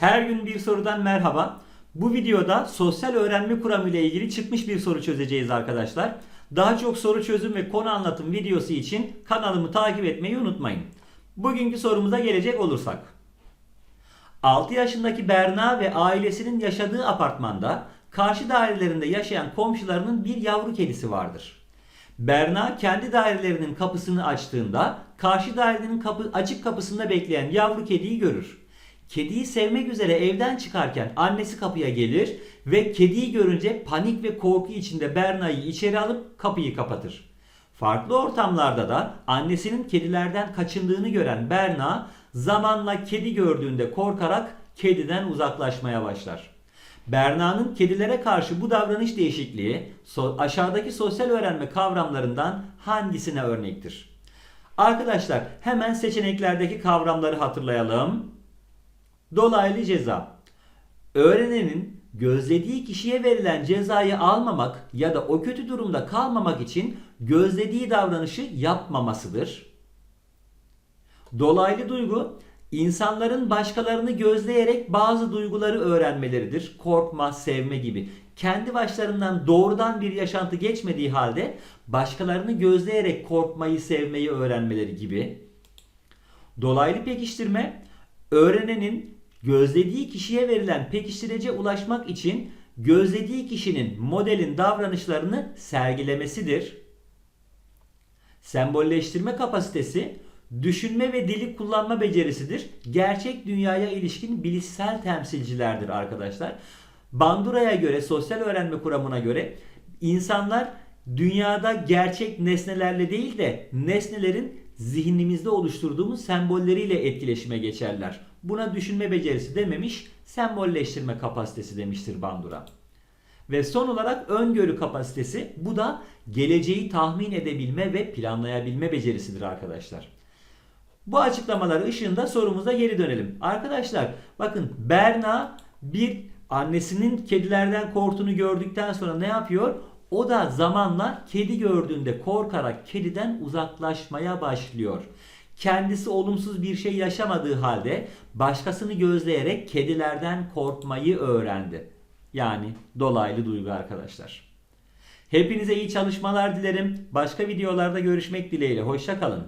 Her gün bir sorudan merhaba. Bu videoda sosyal öğrenme kuramı ile ilgili çıkmış bir soru çözeceğiz arkadaşlar. Daha çok soru çözüm ve konu anlatım videosu için kanalımı takip etmeyi unutmayın. Bugünkü sorumuza gelecek olursak. 6 yaşındaki Berna ve ailesinin yaşadığı apartmanda karşı dairelerinde yaşayan komşularının bir yavru kedisi vardır. Berna kendi dairelerinin kapısını açtığında karşı dairenin kapı, açık kapısında bekleyen yavru kediyi görür. Kediyi sevmek üzere evden çıkarken annesi kapıya gelir ve kediyi görünce panik ve korku içinde Berna'yı içeri alıp kapıyı kapatır. Farklı ortamlarda da annesinin kedilerden kaçındığını gören Berna zamanla kedi gördüğünde korkarak kediden uzaklaşmaya başlar. Berna'nın kedilere karşı bu davranış değişikliği aşağıdaki sosyal öğrenme kavramlarından hangisine örnektir? Arkadaşlar hemen seçeneklerdeki kavramları hatırlayalım. Dolaylı ceza. Öğrenenin gözlediği kişiye verilen cezayı almamak ya da o kötü durumda kalmamak için gözlediği davranışı yapmamasıdır. Dolaylı duygu insanların başkalarını gözleyerek bazı duyguları öğrenmeleridir. Korkma, sevme gibi. Kendi başlarından doğrudan bir yaşantı geçmediği halde başkalarını gözleyerek korkmayı, sevmeyi öğrenmeleri gibi. Dolaylı pekiştirme öğrenenin gözlediği kişiye verilen pekiştirece ulaşmak için gözlediği kişinin modelin davranışlarını sergilemesidir. Sembolleştirme kapasitesi düşünme ve dili kullanma becerisidir. Gerçek dünyaya ilişkin bilişsel temsilcilerdir arkadaşlar. Bandura'ya göre, sosyal öğrenme kuramına göre insanlar dünyada gerçek nesnelerle değil de nesnelerin zihnimizde oluşturduğumuz sembolleriyle etkileşime geçerler. Buna düşünme becerisi dememiş, sembolleştirme kapasitesi demiştir Bandura. Ve son olarak öngörü kapasitesi bu da geleceği tahmin edebilme ve planlayabilme becerisidir arkadaşlar. Bu açıklamalar ışığında sorumuza geri dönelim. Arkadaşlar bakın Berna bir annesinin kedilerden korktuğunu gördükten sonra ne yapıyor? O da zamanla kedi gördüğünde korkarak kediden uzaklaşmaya başlıyor. Kendisi olumsuz bir şey yaşamadığı halde başkasını gözleyerek kedilerden korkmayı öğrendi. Yani dolaylı duygu arkadaşlar. Hepinize iyi çalışmalar dilerim. Başka videolarda görüşmek dileğiyle. Hoşça kalın.